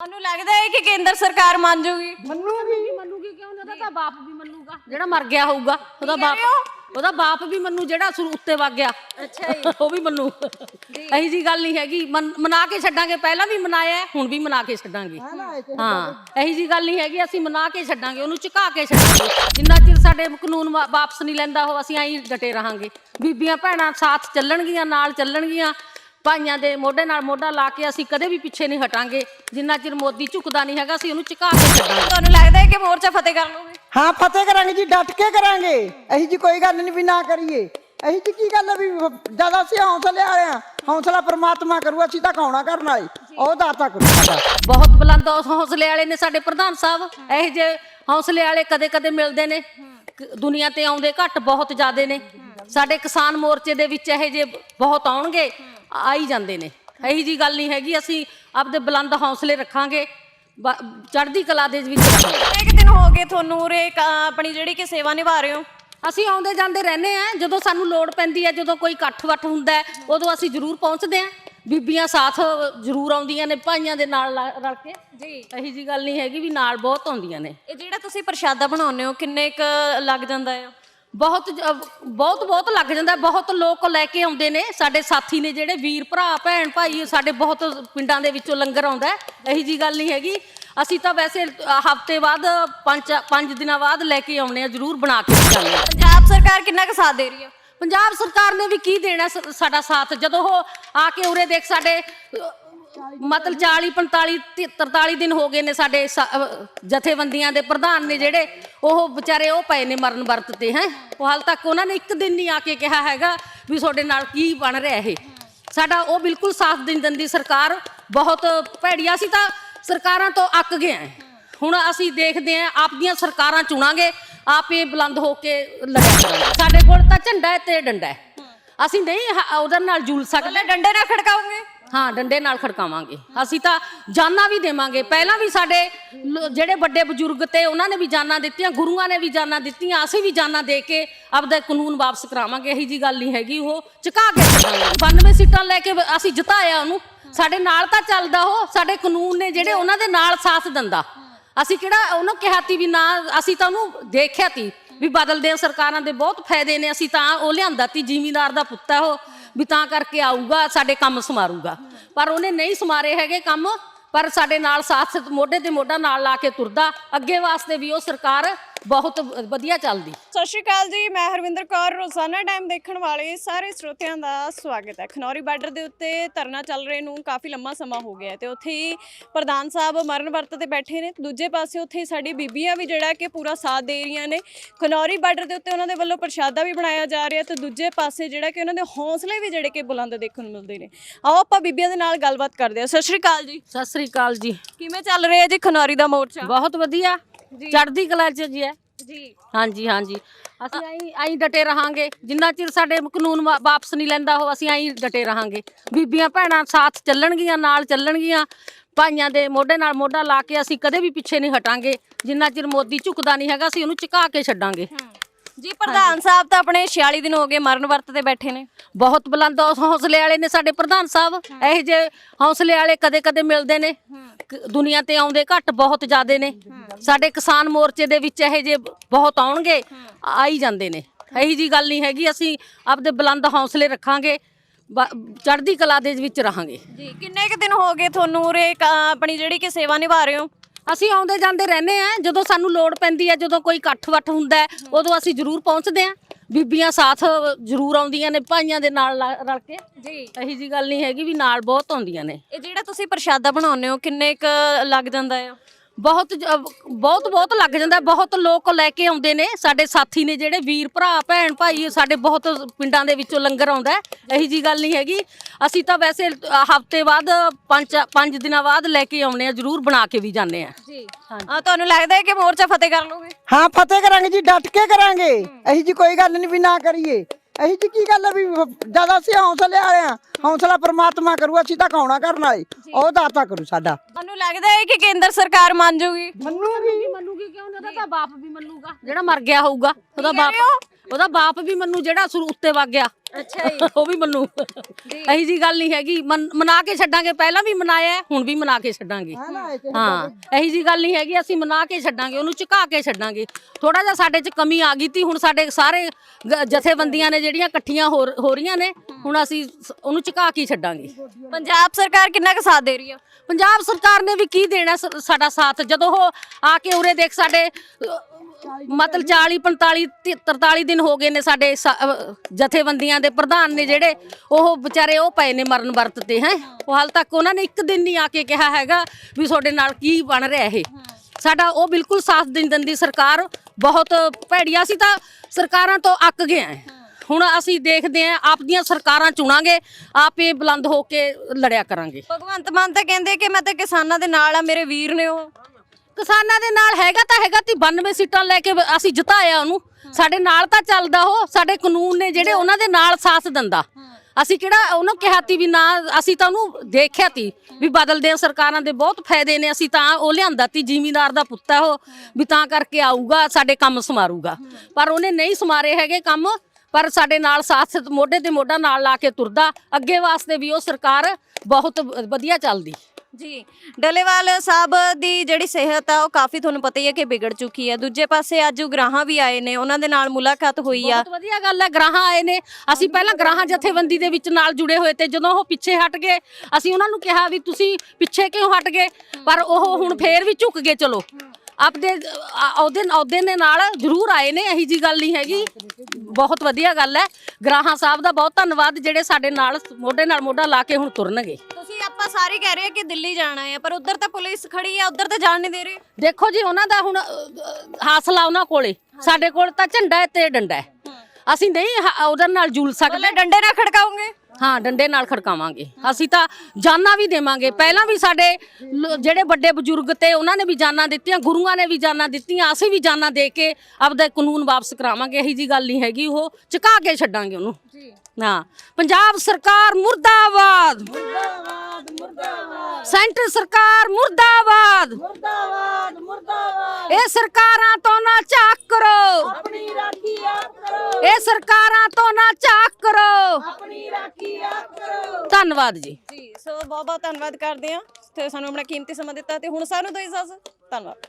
ਤੁਹਾਨੂੰ ਲੱਗਦਾ ਹੈ ਕਿ ਕੇਂਦਰ ਸਰਕਾਰ ਮੰਨ ਜੂਗੀ? ਮੰਨੂਗੀ। ਮੰਨੂਗੀ ਕਿਉਂ? ਨਹੀਂ ਉਹਦਾ ਤਾਂ ਬਾਪ ਵੀ ਮੰਨੂਗਾ। ਜਿਹੜਾ ਮਰ ਗਿਆ ਹੋਊਗਾ ਉਹਦਾ ਬਾਪ ਉਹਦਾ ਬਾਪ ਵੀ ਮੰਨੂ ਜਿਹੜਾ ਸੁਰ ਉੱਤੇ ਵਗ ਗਿਆ। ਅੱਛਾ ਜੀ। ਉਹ ਵੀ ਮੰਨੂ। ਇਹੀ ਜੀ ਗੱਲ ਨਹੀਂ ਹੈਗੀ। ਮਨ- ਕੇ ਛੱਡਾਂਗੇ। ਪਹਿਲਾਂ ਵੀ ਮਨਾਇਆ ਹੁਣ ਵੀ ਮਨਾ ਕੇ ਛੱਡਾਂਗੇ। ਹਾਂ ਇਹੀ ਜੀ ਗੱਲ ਨਹੀਂ ਹੈਗੀ। ਅਸੀਂ ਮਨਾ ਕੇ ਛੱਡਾਂਗੇ ਉਹਨੂੰ ਝੁਕਾ ਕੇ ਛੱਡਾਂਗੇ। ਜਿੰਨਾ ਚਿਰ ਸਾਡੇ ਕਾਨੂੰਨ ਵਾਪਸ ਨਹੀਂ ਲੈਂਦਾ ਉਹ ਅਸੀਂ ਐਂ ਡਟੇ ਰਹਾਂਗੇ। ਬੀਬੀਆਂ ਭੈਣਾਂ ਸਾਥ ਚੱਲਣਗੀਆਂ ਨਾਲ ਚੱਲਣਗੀਆਂ। ਭਾਈਆਂ ਦੇ ਮੋਢੇ ਨਾਲ ਮੋਢਾ ਲਾ ਕੇ ਅਸੀਂ ਕਦੇ ਵੀ ਪਿੱਛੇ ਨਹੀਂ ਹਟਾਂਗੇ। ਜਿੰਨਾ ਚਿਰ ਮੋਦੀ ਝੁਕਦਾ ਨਹੀਂ ਹੈਗਾ ਅਸੀਂ ਉਹਨੂੰ ਝੁਕਾ ਕੇ ਛੱਡਾਂਗੇ। ਤੁਹਾਨੂੰ ਲੱਗਦਾ ਹੈ ਕਿ ਮੋਰਚਾ ਫਤਿਹ ਕਰ ਲਓਗੇ ਹਾਂ ਫਤਿਹ ਕਰਾਂਗੇ ਜੀ ਡਟ ਕੇ ਕਰਾਂਗੇ। ਅਹੀ ਜੀ ਕੋਈ ਗੱਲ ਨਹੀਂ ਵੀ ਨਾ ਕਰੀਏ। ਅਹੀ ਜੀ ਕੀ ਗੱਲ ਆ ਵੀ ਜ਼ਿਆਦਾ ਅਸੀਂ ਹੌਸਲੇ ਵਾਲੇ ਆ ਹੌਸਲਾ ਪ੍ਰਮਾਤਮਾ ਕਰੂ ਅਸੀਂ ਤਾਂ ਕੌਣਾ ਕਰਨ ਵਾਲੇ। ਉਹ ਦਾਤਾ ਕਰੂ ਸਾਡਾ ਬਹੁਤ ਬੁਲੰਦ ਹੌਸ- ਹੌਸਲੇ ਵਾਲੇ ਨੇ ਸਾਡੇ ਪ੍ਰਧਾਨ ਸਾਹਿਬ। ਇਹੋ ਜਿਹੇ ਹੌਸਲੇ ਵਾਲੇ ਕਦੇ-ਕਦੇ ਮਿਲਦੇ ਨੇ। ਦੁਨੀਆ ਤੇ ਆਉਂਦੇ ਘੱਟ ਬਹੁਤ ਜ਼ਿਆਦੇ ਨੇ। ਸਾਡੇ ਕਿਸਾਨ ਮੋਰਚੇ ਦੇ ਵਿੱਚ ਇਹੋ ਜਿਹੇ ਬਹੁਤ ਆਉਣਗੇ। ਆਈ ਜਾਂਦੇ ਨੇ। ਇਹੀ ਜੀ ਗੱਲ ਨਹੀਂ ਹੈਗੀ ਅਸੀਂ ਆਪਦੇ ਬੁਲੰਦ ਹੌਸਲੇ ਰੱਖਾਂਗੇ। ਬ- ਚੜ੍ਹਦੀ ਕਲਾ ਦੇ ਵਿੱਚ ਰਹਾਂਗੇ ਕਿੰਨੇ ਕੁ ਦਿਨ ਹੋ ਗਏ ਤੁਹਾਨੂੰ ਉਰੇ ਕ- ਆਪਣੀ ਜਿਹੜੀ ਕਿ ਸੇਵਾ ਨਿਭਾ ਰਹੇ ਹੋ। ਅਸੀਂ ਆਉਂਦੇ ਜਾਂਦੇ ਰਹਿੰਦੇ ਆ ਜਦੋਂ ਸਾਨੂੰ ਲੋੜ ਪੈਂਦੀ ਹੈ ਜਦੋਂ ਕੋਈ ਇਕੱਠ ਵੱਠ ਹੁੰਦਾ ਹੈ, ਉਦੋਂ ਅਸੀਂ ਜ਼ਰੂਰ ਪਹੁੰਚਦੇ ਆ ਬੀਬੀਆਂ ਸਾਥ ਜ਼ਰੂਰ ਆਉਂਦੀਆਂ ਨੇ ਭਾਈਆਂ ਦੇ ਨਾਲ ਲ- ਰਲ ਕੇ। ਜੀ। ਇਹੀ ਜੀ ਗੱਲ ਨਹੀਂ ਹੈਗੀ ਵੀ ਨਾਲ ਬਹੁਤ ਆਉਂਦੀਆਂ ਨੇ। ਇਹ ਜਿਹੜਾ ਤੁਸੀਂ ਪ੍ਰਸ਼ਾਦਾ ਬਣਾਉਂਦੇ ਹੋ ਕਿੰਨੇ ਕ ਲੱਗ ਜਾਂਦਾ ਹੈ ਬਹੁਤ ਬਹੁਤ ਬਹੁਤ ਲੱਗ ਜਾਂਦਾ। ਬਹੁਤ ਲੋਕ ਲੈ ਕੇ ਆਉਂਦੇ ਨੇ। ਸਾਡੇ ਸਾਥੀ ਨੇ ਜਿਹੜੇ ਵੀਰ ਭਰਾ ਭੈਣ ਭਾਈ ਸਾਡੇ ਬਹੁਤ ਪਿੰਡਾਂ ਦੇ ਵਿੱਚੋਂ ਲੰਗਰ ਆਉਂਦਾ ਹੈ। ਇਹੀ ਜੀ ਗੱਲ ਨਹੀਂ ਹੈਗੀ। ਅਸੀਂ ਤਾਂ ਵੈਸੇ ਹਫ਼ਤੇ ਬਾਅਦ ਪੰਜ ਪੰਜ ਦਿਨਾਂ ਬਾਅਦ ਲੈ ਕੇ ਆਉਣੇ ਆ ਜ਼ਰੂਰ ਬਣਾ ਕੇ ਹਾਂ। ਪੰਜਾਬ ਸਰਕਾਰ ਕਿੰਨਾ ਕੁ ਸਾਥ ਦੇ ਰਹੀ ਹੈ? ਪੰਜਾਬ ਸਰਕਾਰ ਨੇ ਵੀ ਕੀ ਦੇਣਾ ਸਾਡਾ ਸਾਥ? ਜਦੋਂ ਉਹ ਆ ਕੇ ਉਰੇ ਦੇਖ ਸਾਡੇ ਮਤਲਬ 40 45 ਤੀ- 43 ਦਿਨ ਹੋ ਗਏ ਨੇ ਸਾਡੇ ਜਥੇਬੰਦੀਆਂ ਦੇ ਪ੍ਰਧਾਨ ਨੇ ਜਿਹੜੇ, ਉਹ ਵਿਚਾਰੇ ਉਹ ਪਏ ਨੇ ਮਰਨ ਵਰਤ ਤੇ, ਹੈ? ਉਹ ਹਾਲ ਤੱਕ ਉਹਨਾਂ ਨੇ ਇੱਕ ਦਿਨ ਨਹੀਂ ਆ ਕੇ ਕਿਹਾ ਹੈਗਾ ਵੀ ਤੁਹਾਡੇ ਨਾਲ ਕੀ ਬਣ ਰਿਹਾ ਇਹ। ਸਾਡਾ ਉਹ ਬਿਲਕੁਲ ਸਾਥ ਨਹੀਂ ਦਿੰਦੀ ਸਰਕਾਰ, ਬਹੁਤ ਭੈੜੀਆ ਸੀ ਤਾਂ ਸਰਕਾਰਾਂ ਤੋਂ ਅੱਕ ਗਏ ਹਾਂ। ਹੁਣ ਅਸੀਂ ਦੇਖਦੇ ਆਂ ਆਪਦੀਆਂ ਸਰਕਾਰਾਂ ਚੁਣਾਂਗੇ, ਆਪੇ ਬੁਲੰਦ ਹੋ ਕੇ ਲੜਿਆ ਸਾਡੇ ਕੋਲ ਤਾਂ ਝੰਡਾ ਤੇ ਡੰਡਾ ਹੈ। ਅਸੀਂ ਨਹੀਂ ਉਹਦੇ ਨਾਲ ਜੁਲ ਸਕਦੇ। ਡੰਡੇ ਨਾਲ ਖੜਕਾਉਂਗੇ। ਹਾਂ, ਡੰਡੇ ਨਾਲ ਖੜਕਾਵਾਂਗੇ। ਅਸੀਂ ਤਾਂ ਜਾਨਾਂ ਵੀ ਦੇਵਾਂਗੇ। ਪਹਿਲਾਂ ਵੀ ਸਾਡੇ ਲ- ਜਿਹੜੇ ਵੱਡੇ ਬਜ਼ੁਰਗ ਤੇ ਉਹਨਾਂ ਨੇ ਵੀ ਜਾਨਾਂ ਦਿੱਤੀਆਂ, ਗੁਰੂਆਂ ਨੇ ਵੀ ਜਾਨਾਂ ਦਿੱਤੀਆਂ, ਅਸੀਂ ਵੀ ਜਾਨਾਂ ਦੇ ਕੇ ਆਪਦਾ ਕਾਨੂੰਨ ਵਾਪਸ ਕਰਾਵਾਂਗੇ। ਇਹੀ ਜੀ ਗੱਲ ਨਹੀਂ ਹੈਗੀ। ਉਹ ਚੁਕਾ ਕੇ ਛੱਡਾਂਗੇ 92 ਸੀਟਾਂ ਲੈ ਕੇ ਅਸੀਂ ਜਿਤਾਇਆ ਉਹਨੂੰ। ਸਾਡੇ ਨਾਲ ਤਾਂ ਚੱਲਦਾ ਉਹ, ਸਾਡੇ ਕਾਨੂੰਨ ਨੇ ਜਿਹੜੇ ਉਹਨਾਂ ਦੇ ਨਾਲ ਸਾਥ ਦਿੰਦਾ। ਅਸੀਂ ਕਿਹੜਾ, ਉਹਨੂੰ ਕਿਹਾ ਤੀ ਵੀ ਨਾ, ਅਸੀਂ ਤਾਂ ਉਹਨੂੰ ਦੇਖਿਆ ਤੀ ਵੀ ਬਦਲਦੇ ਸਰਕਾਰਾਂ ਦੇ ਬਹੁਤ ਫਾਇਦੇ ਨੇ। ਅਸੀਂ ਤਾਂ ਉਹ ਲਿਆਂਦਾ ਤੀ, ਜ਼ਿਮੀਂਦਾਰ ਦਾ ਪੁੱਤ ਹੈ ਉਹ। ਵੀ ਤਾਂ ਕਰਕੇ ਆਊਗਾ, ਸਾਡੇ ਕੰਮ ਸਮਾਰੂਗਾ। ਪਰ ਉਹਨੇ ਨਹੀਂ ਸਮਾਰੇ ਹੈਗੇ ਕੰਮ, ਪਰ ਸਾਡੇ ਨਾਲ ਸਾਥ ਮੋਢੇ ਤੇ ਮੋਢਾ ਨਾਲ ਲਾ ਕੇ ਤੁਰਦਾ। ਅੱਗੇ ਵਾਸਤੇ ਵੀ ਉਹ ਸਰਕਾਰ ਬਹੁਤ ਵਧੀਆ ਚੱਲਦੀ। ਸਤਿ ਸ਼੍ਰੀ ਅਕਾਲ ਜੀ ਮੈਂ ਹਰਵਿੰਦਰ ਕੌਰ ਰੋਜ਼ਾਨਾ ਟਾਈਮ ਦੇਖਣ ਵਾਲੇ ਸਾਰੇ ਸਰੋਤਿਆਂ ਦਾ ਸਵਾਗਤ ਹੈ। ਖਨੌਰੀ ਬਾਰਡਰ ਦੇ ਉੱਤੇ ਧਰਨਾ ਚੱਲ ਰਹੇ ਨੂੰ ਕਾਫੀ ਲੰਮਾ ਸਮਾਂ ਹੋ ਗਿਆ ਤੇ ਉੱਥੇ ਹੀ ਪ੍ਰਧਾਨ ਸਾਹਿਬ ਮਰਨ ਵਰਤ ਤੇ ਬੈਠੇ ਨੇ। ਦੂਜੇ ਪਾਸੇ ਉੱਥੇ ਹੀ ਸਾਡੀ ਬੀਬੀਆਂ ਵੀ ਜਿਹੜਾ ਕਿ ਪੂਰਾ ਸਾਥ ਦੇ ਰਹੀਆਂ ਨੇ। ਖਨੌਰੀ ਬਾਰਡਰ ਦੇ ਉੱਤੇ ਉਹਨਾਂ ਦੇ ਵੱਲੋਂ ਪ੍ਰਸ਼ਾਦਾ ਵੀ ਬਣਾਇਆ ਜਾ ਰਿਹਾ ਤੇ ਦੂਜੇ ਪਾਸੇ ਜਿਹੜਾ ਕਿ ਉਹਨਾਂ ਦੇ ਹੌਸਲੇ ਵੀ ਜਿਹੜੇ ਕਿ ਬੁਲੰਦ ਦੇਖਣ ਨੂੰ ਮਿਲਦੇ ਨੇ। ਆਓ ਆਪਾਂ ਬੀਬੀਆਂ ਦੇ ਨਾਲ ਗੱਲਬਾਤ ਕਰਦੇ ਹਾਂ। ਸਤਿ ਸ਼੍ਰੀ ਅਕਾਲ ਜੀ। ਸਤਿ ਸ੍ਰੀ ਅਕਾਲ ਜੀ। ਕਿਵੇਂ ਚੱਲ ਰਿਹਾ ਜੀ ਖਨੌਰੀ ਦਾ ਮੋਰਚਾ? ਬਹੁਤ ਵਧੀਆ। ਚੜ੍ਹਦੀ ਕਲਾ ਚ ਜੀ ਹੈ। ਜੀ। ਹਾਂਜੀ ਹਾਂਜੀ। ਅਸੀਂ ਐਂ ਐਂ ਡਟੇ ਰਹਾਂਗੇ। ਜਿੰਨਾ ਚਿਰ ਸਾਡੇ ਕਾਨੂੰਨ ਵਾ- ਵਾਪਸ ਨਹੀਂ ਲੈਂਦਾ ਉਹ ਅਸੀਂ ਐਂ ਡਟੇ ਰਹਾਂਗੇ। ਬੀਬੀਆਂ ਭੈਣਾਂ ਸਾਥ ਚੱਲਣਗੀਆਂ ਨਾਲ ਚੱਲਣਗੀਆਂ। ਭਾਈਆਂ ਦੇ ਮੋਢੇ ਨਾਲ ਮੋਢਾ ਲਾ ਕੇ ਅਸੀਂ ਕਦੇ ਵੀ ਪਿੱਛੇ ਨਹੀਂ ਹਟਾਂਗੇ। ਜਿੰਨਾ ਚਿਰ ਮੋਦੀ ਝੁਕਦਾ ਨਹੀਂ ਹੈਗਾ ਅਸੀਂ ਉਹਨੂੰ ਝੁਕਾ ਕੇ ਛੱਡਾਂਗੇ। ਜੀ ਪ੍ਰਧਾਨ ਸਾਹਿਬ ਤਾਂ ਆਪਣੇ 46 ਦਿਨ ਹੋ ਗਏ ਮਰਨ ਵਰਤ ਤੇ ਬੈਠੇ ਨੇ। ਬਹੁਤ ਬੁਲੰਦ ਹੌਸ- ਹੌਸਲੇ ਵਾਲੇ ਨੇ ਸਾਡੇ ਪ੍ਰਧਾਨ ਸਾਹਿਬ। ਇਹੋ ਜਿਹੇ ਹੌਸਲੇ ਵਾਲੇ ਕਦੇ-ਕਦੇ ਮਿਲਦੇ ਨੇ। ਕ- ਦੁਨੀਆ ਤੇ ਆਉਂਦੇ ਘੱਟ ਬਹੁਤ ਜ਼ਿਆਦੇ ਨੇ। ਸਾਡੇ ਕਿਸਾਨ ਮੋਰਚੇ ਦੇ ਵਿੱਚ ਇਹੋ ਜਿਹੇ ਬਹੁਤ ਆਉਣਗੇ ਆਈ ਜਾਂਦੇ ਨੇ। ਇਹੀ ਜੀ ਗੱਲ ਨਹੀਂ ਹੈਗੀ ਅਸੀਂ ਆਪਦੇ ਬੁਲੰਦ ਹੌਸਲੇ ਰੱਖਾਂਗੇ ਚੜ੍ਹਦੀ ਕਲਾ ਦੇ ਵਿੱਚ ਰਹਾਂਗੇ। ਜੀ ਕਿੰਨੇ ਕੁ ਦਿਨ ਹੋ ਗਏ ਤੁਹਾਨੂੰ ਉਰੇ ਆਪਣੀ ਜਿਹੜੀ ਕਿ ਸੇਵਾ ਨਿਭਾ ਰਹੇ ਹੋ? ਅਸੀਂ ਆਉਂਦੇ ਜਾਂਦੇ ਰਹਿੰਦੇ ਆ ਜਦੋਂ ਸਾਨੂੰ ਲੋੜ ਪੈਂਦੀ ਹੈ ਜਦੋਂ ਕੋਈ ਇਕੱਠ ਵੱਠ ਹੁੰਦਾ ਉਦੋਂ ਅਸੀਂ ਜ਼ਰੂਰ ਪਹੁੰਚਦੇ ਆ ਬੀਬੀਆਂ ਸਾਥ ਜ਼ਰੂਰ ਆਉਂਦੀਆਂ ਨੇ ਭਾਈਆਂ ਦੇ ਨਾਲ ਰਲ ਕੇ। ਜੀ। ਇਹੀ ਜੀ ਗੱਲ ਨਹੀਂ ਹੈਗੀ ਵੀ ਨਾਲ ਬਹੁਤ ਆਉਂਦੀਆਂ ਨੇ। ਇਹ ਜਿਹੜਾ ਤੁਸੀਂ ਪ੍ਰਸ਼ਾਦਾ ਬਣਾਉਂਦੇ ਹੋ ਕਿੰਨੇ ਕ ਲੱਗ ਜਾਂਦਾ ਹੈ ਬਹੁਤ ਬਹੁਤ ਬਹੁਤ ਲੱਗ ਜਾਂਦਾ ਹੈ। ਬਹੁਤ ਲੋਕ ਲੈ ਕੇ ਆਉਂਦੇ ਨੇ। ਸਾਡੇ ਸਾਥੀ ਨੇ ਜਿਹੜੇ ਵੀਰ ਭਰਾ ਭੈਣ ਭਾਈ ਸਾਡੇ ਬਹੁਤ ਪਿੰਡਾਂ ਦੇ ਵਿੱਚੋਂ ਲੰਗਰ ਆਉਂਦਾ ਹੈ। ਇਹੀ ਜੀ ਗੱਲ ਨਹੀਂ ਹੈਗੀ। ਅਸੀਂ ਤਾਂ ਵੈਸੇ ਹਫ਼ਤੇ ਬਾਅਦ ਪੰਜ ਪੰਜ ਦਿਨਾਂ ਬਾਅਦ ਲੈ ਕੇ ਆਉਣੇ ਆ ਜ਼ਰੂਰ ਬਣਾ ਕੇ ਵੀ ਜਾਂਦੇ ਆ ਜੀ। ਆ ਤੁਹਾਨੂੰ ਲੱਗਦਾ ਹੈ ਕਿ ਮੋਰਚਾ ਫਤਿਹ ਕਰ ਲਓਗੇ ਹਾਂ ਫਤਿਹ ਕਰਾਂਗੇ ਜੀ ਡਟ ਕੇ ਕਰਾਂਗੇ। ਅਹੀ ਜੀ ਕੋਈ ਗੱਲ ਨਹੀਂ ਵੀ ਨਾ ਕਰੀਏ। ਅਹੀ ਜੀ ਕੀ ਗੱਲ ਆ ਵੀ ਜ਼ਿਆਦਾ ਅਸੀਂ ਹੌਸਲੇ ਵਾਲੇ ਆ ਹੌਸਲਾ ਪ੍ਰਮਾਤਮਾ ਕਰੂ ਅਸੀਂ ਤਾਂ ਕੌਣਾ ਕਰਨ ਵਾਲੇ। ਉਹ ਦਾਤਾ ਕਰੂ ਸਾਡਾ। ਤੁਹਾਨੂੰ ਲੱਗਦਾ ਹੈ ਕਿ ਕੇਂਦਰ ਸਰਕਾਰ ਮੰਨ ਜੂਗੀ। ਮੰਨੂਗੀ। ਮੰਨੂਗੀ ਕਿਉਂ ਉਹਦਾ ਤਾਂ ਬਾਪ ਵੀ ਮੰਨੂਗਾ ਜਿਹੜਾ ਮਰ ਗਿਆ ਹੋਊਗਾ ਉਹਦਾ ਬਾਪ ਉਹਦਾ ਬਾਪ ਵੀ ਮੰਨੂ ਜਿਹੜਾ ਸੁਰ ਉੱਤੇ ਵਗ ਗਿਆ। ਅੱਛਾ ਜੀ। ਉਹ ਵੀ ਮੰਨੂ। ਇਹੀ ਜੀ ਗੱਲ ਨਹੀਂ ਹੈਗੀ। ਮਨ- ਕੇ ਛੱਡਾਂਗੇ। ਪਹਿਲਾਂ ਵੀ ਮਨਾਇਆ ਹੈ, ਹੁਣ ਵੀ ਮਨਾ ਕੇ ਛੱਡਾਂਗੇ। ਹਾਂ ਇਹੀ ਜੀ। ਗੱਲ ਨਹੀਂ ਹੈਗੀ। ਅਸੀਂ ਮਨਾ ਕੇ ਛੱਡਾਂਗੇ ਉਹਨੂੰ ਝੁਕਾ ਕੇ ਛੱਡਾਂਗੇ। ਥੋੜਾ ਜਿਹਾ ਸਾਡੇ 'ਚ ਕਮੀ ਆ ਗਈ ਤੀ। ਹੁਣ ਸਾਡੇ ਸਾਰੇ ਜਥੇਬੰਦੀਆਂ ਨੇ ਜਿਹੜੀਆਂ ਇਕੱਠੀਆਂ ਹੋ ਹੋ ਰਹੀਆਂ ਨੇ ਹੁਣ ਅਸੀਂ ਉਹਨੂੰ ਝੁਕਾ ਕੇ ਹੀ ਛੱਡਾਂਗੇ। ਪੰਜਾਬ ਸਰਕਾਰ ਕਿੰਨਾ ਕੁ ਸਾਥ ਦੇ ਰਹੀ ਆ? ਪੰਜਾਬ ਸਰਕਾਰ ਨੇ ਵੀ ਕੀ ਦੇਣਾ ਸਾਡਾ ਸਾਥ? ਜਦੋਂ ਉਹ ਆ ਕੇ ਉਰੇ ਦੇਖ ਸਾਡੇ ਮਤਲਬ 40 45 ਤੀ- 43 ਦਿਨ ਹੋ ਗਏ ਨੇ ਸਾਡੇ ਸ- ਅ, ਜਥੇਬੰਦੀਆਂ ਦੇ ਪ੍ਰਧਾਨ ਨੇ ਜਿਹੜੇ ਉਹ ਵਿਚਾਰੇ ਉਹ ਪਏ ਨੇ ਮਰਨ ਵਰਤ ਤੇ ਹੈ? ਉਹ ਹਾਲ ਤੱਕ ਉਹਨਾਂ ਨੇ ਇੱਕ ਦਿਨ ਨਹੀਂ ਆ ਕੇ ਕਿਹਾ ਹੈਗਾ ਵੀ ਤੁਹਾਡੇ ਨਾਲ ਕੀ ਬਣ ਰਿਹਾ ਇਹ। ਸਾਡਾ ਉਹ ਬਿਲਕੁਲ ਸਾਥ ਨਹੀਂ ਦਿੰਦੀ ਸਰਕਾਰ ਬਹੁਤ ਭੈੜੀਆ ਸੀ ਤਾਂ ਸਰਕਾਰਾਂ ਤੋਂ ਅੱਕ ਗਏ ਆ। ਹੁਣ ਅਸੀਂ ਦੇਖਦੇ ਆਂ ਆਪਦੀਆਂ ਸਰਕਾਰਾਂ ਚੁਣਾਂਗੇ ਆਪੇ ਬੁਲੰਦ ਹੋ ਕੇ ਲੜਿਆ ਕਰਾਂਗੇ। ਭਗਵੰਤ ਮਾਨ ਤਾਂ ਕਹਿੰਦੇ ਕਿ ਮੈਂ ਤਾਂ ਕਿਸਾਨਾਂ ਦੇ ਨਾਲ ਆ ਮੇਰੇ ਵੀਰ ਨੇ ਉਹ। ਕਿਸਾਨਾਂ ਦੇ ਨਾਲ ਹੈਗਾ ਤਾਂ ਹੈਗਾ ਤੀ 92 ਸੀਟਾਂ ਲੈ ਕੇ ਅਸੀਂ ਜਿਤਾਇਆ ਉਹਨੂੰ। ਸਾਡੇ ਨਾਲ ਤਾਂ ਚੱਲਦਾ ਉਹ ਸਾਡੇ ਕਾਨੂੰਨ ਨੇ ਜਿਹੜੇ ਉਹਨਾਂ ਦੇ ਨਾਲ ਸਾਥ ਦਿੰਦਾ। ਅਸੀਂ ਕਿਹੜਾ ਉਹਨੂੰ ਕਿਹਾ ਤੀ ਵੀ ਨਾ ਅਸੀਂ ਤਾਂ ਉਹਨੂੰ ਦੇਖਿਆ ਤੀ ਵੀ ਬਦਲਦੇ ਸਰਕਾਰਾਂ ਦੇ ਬਹੁਤ ਫਾਇਦੇ ਨੇ ਅਸੀਂ ਤਾਂ ਉਹ ਲਿਆਂਦਾ ਤੀ ਜ਼ਿਮੀਂਦਾਰ ਦਾ ਪੁੱਤ ਹੈ ਉਹ ਵੀ ਤਾਂ ਕਰਕੇ ਆਊਗਾ ਸਾਡੇ ਕੰਮ ਸਮਾਰੂਗਾ। ਪਰ ਉਹਨੇ ਨਹੀਂ ਸਮਾਰੇ ਹੈਗੇ ਕੰਮ ਪਰ ਸਾਡੇ ਨਾਲ ਸਾਥ ਮੋਢੇ ਤੇ ਮੋਢਾ ਨਾਲ ਲਾ ਕੇ ਤੁਰਦਾ। ਅੱਗੇ ਵਾਸਤੇ ਵੀ ਉਹ ਸਰਕਾਰ ਬਹੁਤ ਵਧੀਆ ਚੱਲਦੀ। ਜੀ ਡੱਲੇਵਾਲ ਸਾਹਿਬ ਦੀ ਜਿਹੜੀ ਸਿਹਤ ਆ ਉਹ ਕਾਫੀ ਤੁਹਾਨੂੰ ਪਤਾ ਹੀ ਹੈ ਕਿ ਵਿਗੜ ਚੁੱਕੀ ਹੈ ਦੂਜੇ ਪਾਸੇ ਅੱਜ ਗ੍ਰਾਹਾਂ ਵੀ ਆਏ ਨੇ ਉਹਨਾਂ ਦੇ ਨਾਲ ਮੁਲਾਕਾਤ ਹੋਈ ਆ। ਬਹੁਤ ਵਧੀਆ ਗੱਲ ਹੈ ਗ੍ਰਾਹਾਂ ਆਏ ਨੇ। ਅਸੀਂ ਪਹਿਲਾਂ ਗ੍ਰਾਹਾਂ ਜਥੇਬੰਦੀ ਦੇ ਵਿੱਚ ਨਾਲ ਜੁੜੇ ਹੋਏ ਤੇ ਜਦੋਂ ਉਹ ਪਿੱਛੇ ਹਟ ਗਏ ਅਸੀਂ ਉਹਨਾਂ ਨੂੰ ਕਿਹਾ ਵੀ ਤੁਸੀਂ ਪਿੱਛੇ ਕਿਉਂ ਹਟ ਗਏ? ਪਰ ਉਹ ਹੁਣ ਫੇਰ ਵੀ ਝੁਕ ਗਏ ਚਲੋ। ਆਪਦੇ ਅ, ਅਹੁਦੇ ਅਹੁਦੇ ਦੇ ਨਾਲ ਜ਼ਰੂਰ ਆਏ ਨੇ ਇਹੀ ਜੀ ਗੱਲ ਨਹੀਂ ਹੈਗੀ। ਬਹੁਤ ਵਧੀਆ ਗੱਲ ਹੈ। ਗ੍ਰਾਹਾਂ ਸਾਹਿਬ ਦਾ ਬਹੁਤ ਧੰਨਵਾਦ ਜਿਹੜੇ ਸਾਡੇ ਨਾਲ ਮੋਢੇ ਨਾਲ ਮੋਢਾ ਲਾ ਕੇ ਹੁਣ ਤੁਰਨਗੇ। ਆਪਾਂ ਸਾਰੇ ਕਹਿ ਰਹੇ ਆ ਕਿ ਦਿੱਲੀ ਜਾਣਾ ਹੈ ਪਰ ਉਧਰ ਤਾਂ ਪੁਲਿਸ ਖੜੀ ਹੈ ਉਧਰ ਤਾਂ ਜਾਣ ਨਹੀਂ ਦੇ ਰਹੇ। ਦੇਖੋ ਜੀ ਉਹਨਾਂ ਦਾ ਹੁਣ ਹਾਸਲਾ ਉਹਨਾਂ ਕੋਲੇ। ਸਾਡੇ ਕੋਲ ਤਾਂ ਝੰਡਾ ਹੈ ਤੇ ਡੰਡਾ ਹੈ। ਅਸੀਂ ਨਹੀਂ ਹ- ਉਹਦੇ ਨਾਲ ਜੁਲ ਸਕਦੇ। ਡੰਡੇ ਨਾਲ ਖੜਕਾਉਂਗੇ ਹਾਂ ਡੰਡੇ ਨਾਲ ਖੜਕਾਵਾਂਗੇ। ਅਸੀਂ ਤਾਂ ਜਾਨਾਂ ਵੀ ਦੇਵਾਂਗੇ। ਪਹਿਲਾਂ ਵੀ ਸਾਡੇ ਲ- ਜਿਹੜੇ ਵੱਡੇ ਬਜ਼ੁਰਗ ਤੇ ਉਹਨਾਂ ਨੇ ਵੀ ਜਾਨਾਂ ਦਿੱਤੀਆਂ ਗੁਰੂਆਂ ਨੇ ਵੀ ਜਾਨਾਂ ਦਿੱਤੀਆਂ ਅਸੀਂ ਵੀ ਜਾਨਾਂ ਦੇ ਕੇ ਆਪਦਾ ਕਾਨੂੰਨ ਵਾਪਸ ਕਰਾਵਾਂਗੇ। ਇਹੀ ਜੀ ਗੱਲ ਨਹੀਂ ਹੈਗੀ ਉਹ ਚੁਕਾ ਕੇ ਛੱਡਾਂਗੇ ਉਹਨੂੰ। ਜੀ। ਹਾਂ ਪੰਜਾਬ ਸਰਕਾਰ ਮੁਰਦਾਬਾਦ। ਸੈਂਟਰ ਸਰਕਾਰ ਮੁਰਦਾਬਾਦ। ਮੁਰਦਾਬਾਦ ਮੁਰਦਾਬਾਦ। ਇਹ ਸਰਕਾਰਾਂ ਤੋਂ ਨਾ ਝਾਕ ਕਰੋ। ਆਪਣੀ ਰਾਖੀ ਆਪ ਕਰੋ। ਇਹ ਸਰਕਾਰਾਂ ਤੋਂ ਨਾ ਝਾਕ ਕਰੋ। ਆਪਣੀ ਰਾਖੀ ਆਪ ਕਰੋ। ਧੰਨਵਾਦ ਜੀ। ਜੀ ਸੋ ਬਹੁਤ ਬਹੁਤ ਧੰਨਵਾਦ ਕਰਦੇ ਆ ਤੇ ਸਾਨੂੰ ਆਪਣਾ ਕੀਮਤੀ ਸਮਾਂ ਦਿੱਤਾ ਤੇ ਹੁਣ ਸਾਨੂੰ ਦੋ ਇਜਾਜ਼ਤ ਧੰਨਵਾਦ।